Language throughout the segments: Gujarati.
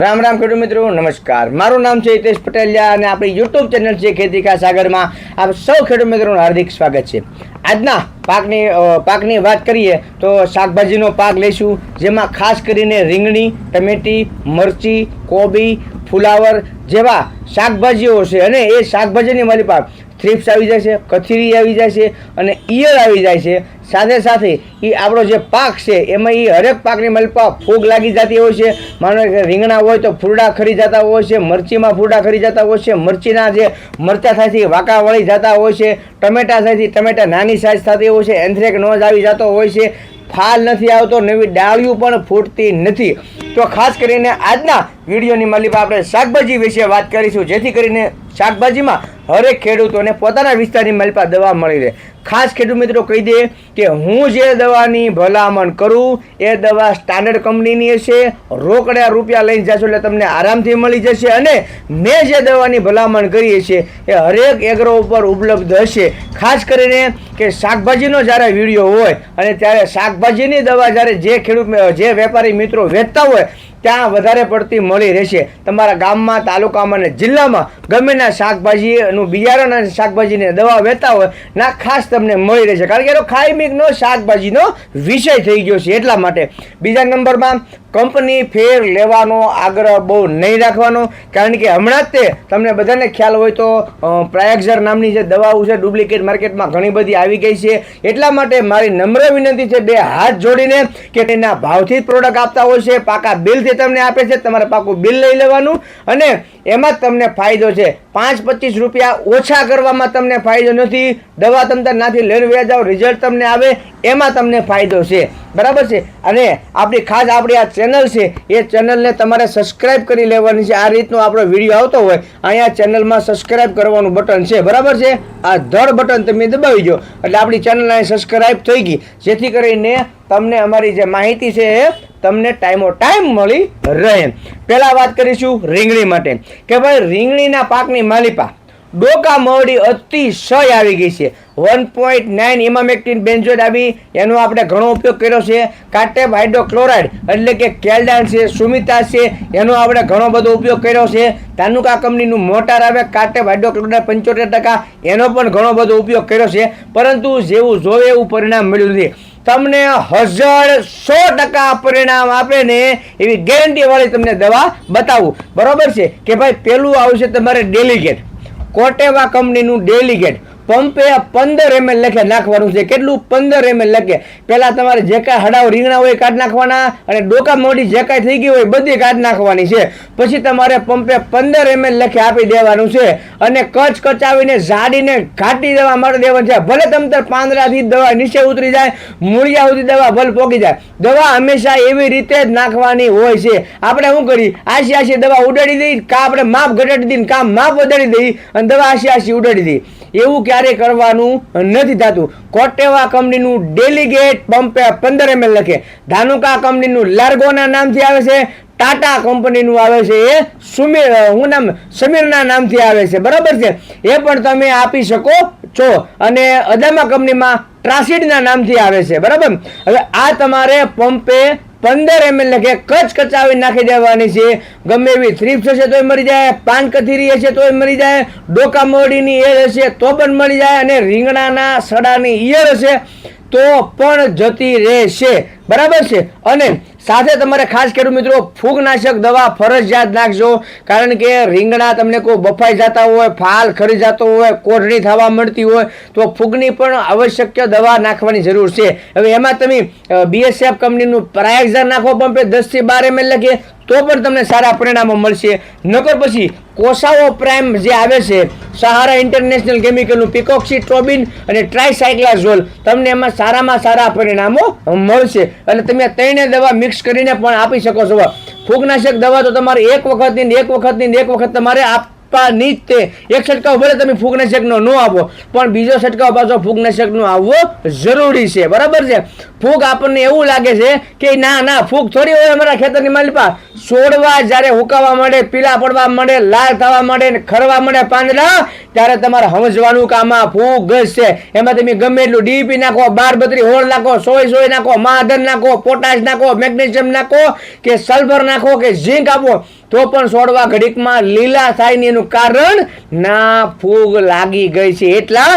રામ રામ ખેડૂત મિત્રો, નમસ્કાર. મારું નામ છે હિતેશ પટેલિયા અને આપણી યુટ્યુબ ચેનલ છે ખેતી કા સાગરમાં આપ સૌ ખેડૂત મિત્રોનું હાર્દિક સ્વાગત છે. આજના પાકની પાકની વાત કરીએ તો શાકભાજીનો પાક લઈશું, જેમાં ખાસ કરીને રીંગણી, ટમેટી, મરચી, કોબી, ફુલાવર જેવા શાકભાજીઓ છે અને એ શાકભાજીની મારી પાસે થ્રીપ્સ આવી જાય છે, કથીરી આવી જાય છે અને ઈયળ આવી જાય છે. સાથે સાથે એ આપણો જે પાક છે, એમાં એ હરેક પાકની મલપા ફૂગ લાગી જતી હોય છે. માનો કે રીંગણા હોય તો ફૂરડા ખરી જતા હોય છે, મરચીમાં ફૂરડા ખરી જતા હોય છે. મરચીના જે મરચા થાયથી વાંકા વળી જતા હોય છે. ટમેટા થાયથી ટમેટા નાની સાઇઝ થતી હોય છે. એન્થ્રેક નોઝ આવી જતો હોય છે. ફાલ નથી આવતો, નવી ડાળીઓ પણ ફૂટતી નથી. તો ખાસ કરીને આજના વિડીયોની માલિકા આપણે શાકભાજી વિશે વાત કરીશું, જેથી કરીને શાકભાજીમાં હરેક ખેડૂતોને પોતાના વિસ્તારની માલિપા દવા મળી રહે. ખાસ ખેડૂત મિત્રો કહી દે કે હું જે દવાની ભલામણ કરું, એ દવા સ્ટાન્ડર્ડ કંપનીની હશે, રોકડા રૂપિયા લઈને જશો એટલે તમને આરામથી મળી જશે અને મેં જે દવાની ભલામણ કરી છે એ હરેક એગ્રો ઉપર ઉપલબ્ધ હશે. ખાસ કરીને કે શાકભાજીનો જ્યારે વીડિયો હોય અને ત્યારે શાકભાજીની દવા જ્યારે જે ખેડૂત જે વેપારી મિત્રો વેચતા હોય ત્યાં વધારે પડતી મળી રહેશે. તમારા ગામમાં, તાલુકામાં અને જિલ્લામાં ગમેના શાકભાજીનું બિયારણ અને શાકભાજીની દવા વહેતા હોય, ના ખાસ તમને મળી રહેશે. કારણ કે એનો ખાઈમિકનો શાકભાજીનો વિષય થઈ ગયો છે એટલા માટે. બીજા નંબરમાં કંપની ફેર લેવાનો આગ્રહ બહુ નહીં રાખવાનો. કારણ કે હમણાં જ તે તમને બધાને ખ્યાલ હોય તો અ, પ્રાયક્ઝર નામની જે દવાઓ છે ડુપ્લિકેટ માર્કેટમાં ઘણી બધી આવી ગઈ છે. એટલા માટે મારી નમ્ર વિનંતી છે બે હાથ જોડીને કે તેના ભાવથી જ પ્રોડક્ટ આપતા હોય છે. પાકા બિલથી તમને આપે છે તમારે પાકું બિલ લઈ લેવાનું. અને એમાં જ તમને ફાયદો છે. પાંચ પચીસ રૂપિયા ઓછા કરવામાં તમને ફાયદો નથી. દવા તમને નાથી લઈને વ્યાજ જાઓ રિઝલ્ટ તમને આવે એમાં તમને ફાયદો છે. બરાબર છે? અને આપણી ખાસ આપણી આ ચેનલ છે, એ ચેનલને તમારે સબસ્ક્રાઇબ કરી લેવાની છે. આ રીતનો આપણો વીડિયો આવતો હોય, અહીંયા ચેનલમાં સબસ્ક્રાઇબ કરવાનું બટન છે. બરાબર છે? આ ધડ બટન તમે દબાવી દો. એટલે આપણી ચેનલ અહીં સબસ્ક્રાઇબ થઈ ગઈ. જેથી કરીને તમને અમારી જે માહિતી છે, એ તમને ટાઈમો ટાઈમ મળી રહે. પહેલાં વાત કરીશું રીંગણી માટે. કે ભાઈ, રીંગણીના પાકની માલિપા. ડોકા મવડી અતિશય આવી ગઈ છે. One point nine emamectin benzoate આવી, એનો આપણે ઘણો ઉપયોગ કર્યો છે. કાર્ટેપ હાઇડ્રોક્લોરાઇડ એટલે કે કેલ્ડાન છે, સુમિતા છે, એનો આપણે ઘણો બધો ઉપયોગ કર્યો છે. તાનુકા કંપનીનું મોટાર આવે કાર્ટેપ હાઇડ્રોક્લોરાઇડ પંચોતેર ટકા, એનો પણ ઘણો બધો ઉપયોગ કર્યો છે. પરંતુ જેવું જોવે એવું પરિણામ મળ્યું નથી. તમને હજાર સો ટકા પરિણામ આપે ને એવી ગેરંટી વાળી તમને દવા બતાવું. બરાબર છે? કે ભાઈ, પેલું આવશે તમારે ડેલિગેટ કોટેવા કંપનીનું ડેલિગેટ પંપે પંદર એમએલ લખે નાખવાનું છે. કેટલું? પંદર એમએલ લખે પહેલાં તમારે જે કાંઈ હડાવ રીંગણા હોય કાઢ નાખવાના અને ડોકા મોડી જે કાંઈ થઈ ગઈ હોય બધી કાઢ નાખવાની છે. પછી તમારે પંપે પંદર એમએલ લખે આપી દેવાનું છે અને કચ કચાવીને ઝાડીને ઘાટી દેવા મારી દેવાનું છે. ભલે તમતર પાંદડાથી દવા નીચે ઉતરી જાય, મૂળિયા સુધી દવા ભલે પોકી જાય. દવા હંમેશા એવી રીતે જ નાખવાની હોય છે. આપણે શું કરી આશી આશી દવા ઉડાડી દઈ, કા આપણે માપ ઘટાડી દઈએ કા માપ વધારી દઈ અને દવા આશી આશી ઉડાડી દઈ. એવું ક્યારેય કરવાનું નથી થતું. કોટેવા કંપનીનું ડેલિગેટ પંપે પંદર એમએલ લખે. ધાનુકા કંપનીનું લાર્ગોના નામથી આવે છે, ટાટા કંપનીનું આવે છે, એ સુમીર હું નામ, સમીરના નામથી આવે છે. બરાબર છે? એ પણ તમે આપી શકો છો. અને અદામા કંપનીમાં ટ્રાસિડના નામથી આવે છે. બરાબર? હવે આ તમારે પંપે પંદર એમ એલ લખે કચ કચાવી નાખી દેવાની છે. ગમે એવી થ્રીપ્સ હશે તોય મરી જાય, પાન કથીરી હશે તોય મરી જાય, ડોકા મોડીની એર હશે તો પણ મરી જાય અને રીંગણાના સડાની ઈયર હશે. તો પણ જતી રહેશે. બરાબર છે? અને સાથે તમારે ખાસ ખેડૂત મિત્રો, ફૂગનાશક દવા ફરજિયાત નાખજો. કારણ કે રીંગણા તમને કોઈ બફાઈ જતા હોય, ફાલ ખરી જતો હોય કોઢણી થવા મળતી હોય, તો ફૂગની પણ આવશ્યક દવા નાખવાની જરૂર છે. હવે એમાં તમે બીએસએફ કંપનીનું પ્રાયક્ઝર નાખો પંપે દસથી બાર એમએલ લખીએ તો પણ તમને સારા પરિણામો મળશે. નકર પછી કોસાઓ પ્રાઇમ જે આવે છે, સહારા ઇન્ટરનેશનલ કેમિકલનું પિકોક્સી ટ્રોબિન અને ટ્રાયસાયક્લાઝોલ, તમને એમાં સારામાં સારા પરિણામો મળશે. અને તમે ત્રણે દવા મિક્સ કરીને પણ આપી શકો છો. ફૂગનાશક દવા તો તમારે એક વખતની એક વખતની એક વખત તમારે આપવાની જ તે. એક છંટકાવ ભલે તમે ફૂગનાશકનો ન આપો, પણ બીજો છંટકાવ પાછો ફૂગનાશકનો આવવો જરૂરી છે. બરાબર છે? ફૂગ આપણને એવું લાગે છે કે ના ના, ફૂગ થોડી હોય અમારા ખેતરની માલિપા છોડવા જ્યારે હુકાવા માંડે, પીલા પડવા માંડે લાલ થવા માંડે ને ખરવા માંડે પાંદડા, ત્યારે તમારે સમજવાનું કે આમાં ફૂગ છે. એમાં તમે ગમે એટલું ડીપી નાખો બાર બત્રી હોળ નાખો, સોય સોય નાખો માધન નાખો, પોટાશ નાખો, મેગ્નેશિયમ નાખો, કે સલ્ફર નાખો, કે ઝીંક આપો. તો પણ છોડવા ઘડીકમાં લીલા થાય એનું કારણ ના ફૂગ લાગી ગઈ છે. એટલા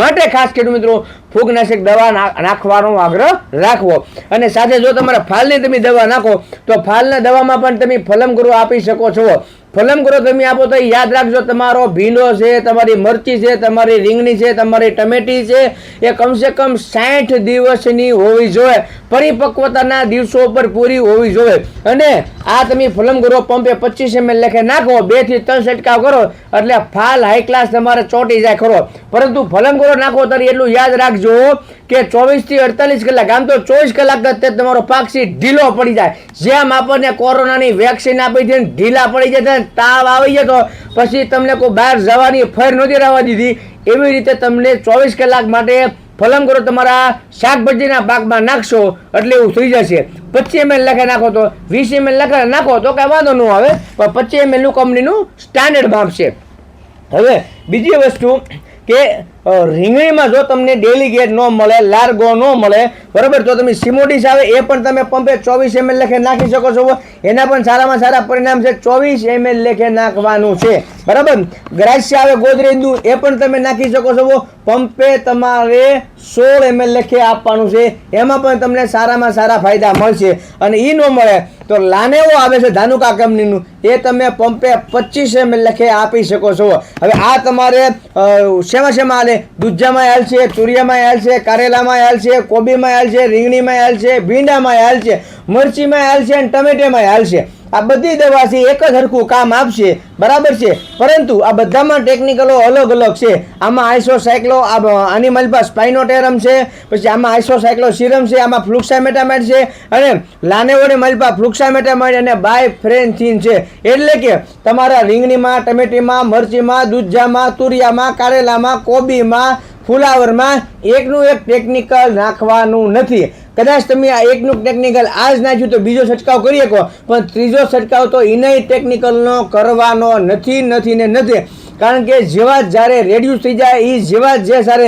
માટે ખાસ ખેડૂત મિત્રો ફૂગનાશક દવા નાખવાનો આગ્રહ રાખવો. અને સાથે જો તમારા ફાલની તમે દવા નાખો, તો ફાલના દવામાં પણ તમે ફલમગુરુ આપી શકો છો. ફલમગુરુ તમે આપો તો યાદ રાખજો, તમારો ભીંડો છે, તમારી મરચી છે, તમારી રીંગણી છે, તમારી ટમેટી છે, એ કમસે કમ સાઠ દિવસની હોવી જોઈએ. પરિપક્વતાના દિવસો પર પૂરી હોવી જોઈએ. અને આ તમે ફલમગુરો પંપે પચીસ એમએલ લેખે નાખો બેથી ત્રણ છંટકાવ કરો, એટલે ફાલ હાઈ ક્લાસ તમારે ચોંટી જાય ખરો. પરંતુ ફલમગુરો નાખો ત્યારે એટલું યાદ રાખજો. કે ચોવીસથી અડતાલીસ કલાક, આમ તો ચોવીસ કલાક જ તમારો પાક છે ઢીલો પડી જાય. જેમ આપણને કોરોનાની વેક્સિન આપી છે ઢીલા પડી જતા તાવ આવી જતો, પછી તમને કોઈ બહાર જવાની ફર નહોતી રહેવા દીધી. એવી રીતે તમને ચોવીસ કલાક માટે ફલમ કરો, તમારા શાકભાજીના પાકમાં નાખશો, એટલે એવું થઈ જશે. પચીસ એમએલ લખે નાખો તો, વીસ એમએલ લખે નાખો તો કાંઈ વાંધો ન આવે, પણ પચીસ એમએલનું કંપનીનું સ્ટાન્ડર્ડ માપ છે. હવે, બીજી વસ્તુ કે રીંગણીમાં જો તમને ડેલિગેટ ન મળે, લાર્ગો ન મળે, બરાબર? તો તમે સિમોડિસ આવે, એ પણ તમે પંપે ચોવીસ એમએલ લેખે નાખી શકો છો. એના પણ સારામાં સારા પરિણામ છે, ચોવીસ એમએલ લેખે નાખવાનું છે. બરાબર? ગ્રાસ્ય આવે ગોદરેજનું એ પણ તમે નાખી શકો છો. પંપે તમારે સોળ એમએલ લેખે આપવાનું છે. એમાં પણ તમને સારામાં સારા ફાયદા મળશે. અને એ ન મળે, તો લાનેવો આવે છે ધાનુકા કંપનીનું, એ તમે પંપે પચીસ એમએલ લખે આપી શકો છો. હવે આ તમારે શેમાં શેમાં હાલે દૂધામાં હાલ છે, તુરિયામાં હાલ છે, કારેલામાં હાલ છે, કોબીમાં હાલ છે, રીંગણીમાં હાલ છે, ભીંડામાં હાલ છે, મરચીમાં હાલ છે અને ટમેટામાં હાલ છે. આ બધી દવા છે, એક જ સરખું કામ આપશે, બરાબર છે? પરંતુ આ બધામાં ટેકનિકલો અલગ અલગ છે. આમાં આઈસોસાયક્લો આની મલબા સ્પાઇનોટેરમ છે, પછી આમાં આઈસોસાયક્લો સિરમ છે, આમાં ફ્લુક્સામેટામાઇડ છે, અને લાનેવોની મલબા ફ્લુક્સામેટામાઇડ અને બાય ફ્રેન્થિન છે. એટલે કે તમારા રીંગણીમાં ટમેટીમાં, મરચીમાં દૂધામાં તુરિયામાં, કારેલામાં, કોબીમાં ફુલાવરમાં એકનું એક ટેકનિકલ નાખવાનું નથી. કદાચ તમે આ એકનું ટેકનિકલ આજ નાખ્યું તો બીજો છંટકાવ કરી શકો, પણ ત્રીજો છંટકાવ તો એને ટેકનિકલનો કરવાનો નથી નથી ને નથી. કારણ કે જેવા જ્યારે રેડ્યુસ થઈ જાય એ જેવા જે સારે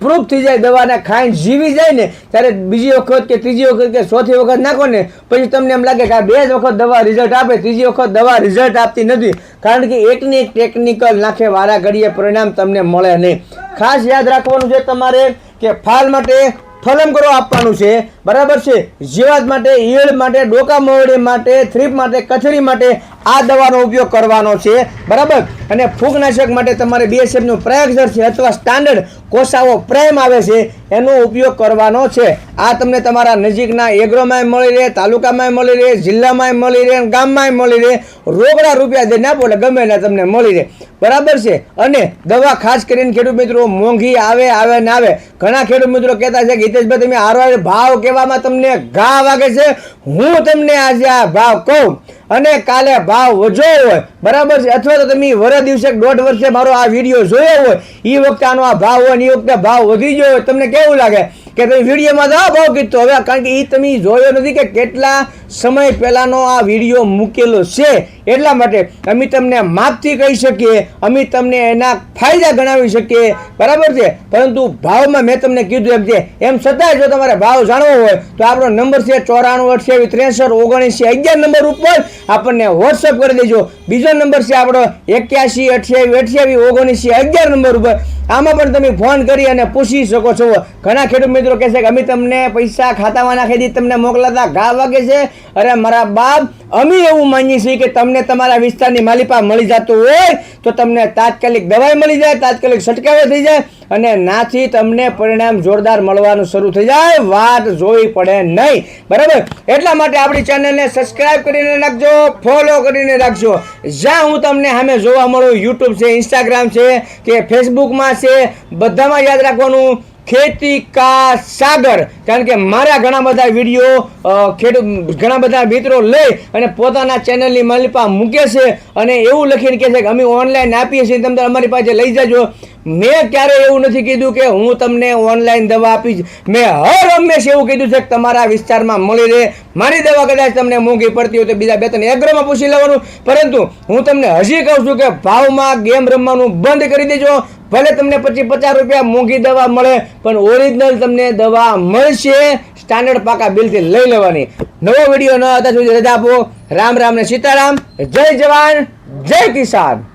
પ્રૂફ થઈ જાય દવાને, ખાઈને જીવી જાય ને, ત્યારે બીજી વખત કે ત્રીજી વખત કે ચોથી વખત નાખો ને, પછી તમને એમ લાગે કે આ બે જ વખત દવા રિઝલ્ટ આપે, ત્રીજી વખત દવા રિઝલ્ટ આપતી નથી. કારણ કે એકની એક ટેકનિકલ નાખે વારા ઘડીએ પરિણામ તમને મળે નહીં. ખાસ યાદ રાખવાનું છે તમારે કે ફાલ માટે ફલમ કરો આપવાનું છે. બરાબર છે? જીવાત માટે, ઈયળ માટે, ડોકા મોવડી માટે, થ્રીપ માટે કથરી માટે આ દવાનો ઉપયોગ કરવાનો છે. બરાબર? અને ફૂગનાશક માટે તમારે બીએસએફનું પ્રયાગજર છે અથવા સ્ટાન્ડર્ડ કોસાવો પ્રેમ આવે છે, એનો ઉપયોગ કરવાનો છે. આ તમને તમારા નજીકના એગ્રોમાંય મળી રહે, તાલુકામાંય મળી રહે, જિલ્લામાંય મળી રહે, ગામમાંય મળી રહે, રોકડા રૂપિયા દઈને આપો એટલે ગમે એના તમને મળી રહે. બરાબર છે? અને દવા ખાસ કરીને ખેડૂત મિત્રો, મોંઘી આવે આવે ને આવે. ઘણા ખેડૂત મિત્રો કહેતા છે કે, હિતેશભાઈ, તમે હારો ભાવ કહેવામાં તમને ઘા વાગે છે. હું તમને આજે આ ભાવ કહું. અને કાલે ભાવ વધ્યો હોય, બરાબર છે? અથવા તો તમે વર દિવસે દોઢ વર્ષે મારો આ વીડિયો જોયો હોય એ વખતે આનો આ ભાવ હોય ને એ વખતે ભાવ વધી ગયો હોય, તમને કેવું લાગે? કે તમે વિડીયોમાં તો ભાવ કીધો. હવે કારણ કે એ તમે જોયો નથી કે કેટલા સમય પહેલાંનો આ વીડિયો મૂકેલો છે. એટલા માટે અમે તમને માપથી કહી શકીએ, અમે તમને એના ફાયદા ગણાવી શકીએ. બરાબર છે? પરંતુ ભાવમાં મેં તમને કીધું એમ છે, એમ છતાંય જો તમારે ભાવ જાણવો હોય, તો આપણો નંબર છે ચોરાણું અઠ્યાવીસ ત્રેસઠ, ઓગણીસી, અગિયાર નંબર ઉપર આપણને વોટ્સઅપ કરી દેજો. બીજો નંબર છે આપણો એક્યાસી અઠ્યાવીસ અઠ્યાવીસ ઓગણીસી, અગિયાર નંબર ઉપર. આમાં પણ તમે ફોન કરી અને પૂછી શકો છો. ઘણા ખેડૂત મિત્રો કહે છે કે અમે તમને પૈસા ખાતામાં નાખી દી તમને મોકલાતા ઘા વાગે છે. અરે મારા બાપ, અમે એવું માનીએ છીએ કે તમને તમારા વિસ્તારની માલિપા મળી જતું હોય તો તમને તાત્કાલિક દવાઈ મળી જાય, તાત્કાલિક છંટકાવે થઈ જાય અને નાથી તમને પરિણામ જોરદાર મળવાનું શરૂ થઈ જાય. વાત જોવી પડે નહીં. બરાબર? એટલા માટે આપણી ચેનલને સબસ્ક્રાઇબ કરીને રાખજો ફોલો કરીને રાખજો. જ્યાં હું તમને સામે જોવા મળું યુટ્યુબ છે ઇન્સ્ટાગ્રામ છે, કે ફેસબુકમાં છે, બધામાં યાદ રાખવાનું. ખેતી કા સાગર. કારણ કે મારા ઘણા બધા વીડિયો ખેડૂત, ઘણા બધા મિત્રો લઈ અને પોતાના ચેનલની માલિપા મૂકે છે અને એવું લખીને કહે છે કે અમે ઓનલાઈન આપીએ છીએ તમે અમારી પાસે લઈ જાજો. મેં ક્યારે એવું નથી કીધું કે હું તમને ઓનલાઈન દવા આપીશ. મેં હર હંમેશ એવું કીધું છે કે તમારા વિસ્તારમાં મળી રહે. મારી દવા કદાચ તમને મોંઘી પડતી હોય તો બીજા બે ત્રણ એગ્રોમાં પૂછી લેવાનું. પરંતુ હું તમને હજી કહું છું કે ભાવમાં ગેમ રમવાનું બંધ કરી દેજો. ભલે તમને પછી પચાસ રૂપિયા મોંઘી દવા મળે, પણ ઓરિજિનલ તમને દવા મળશે. સ્ટાન્ડર્ડ પાકા બિલથી લઈ લેવાની. નવો વીડિયો ન હતા સુધી રજા આપો. રામ રામ ને સીતારામ. જય જવાન, જય કિસાન.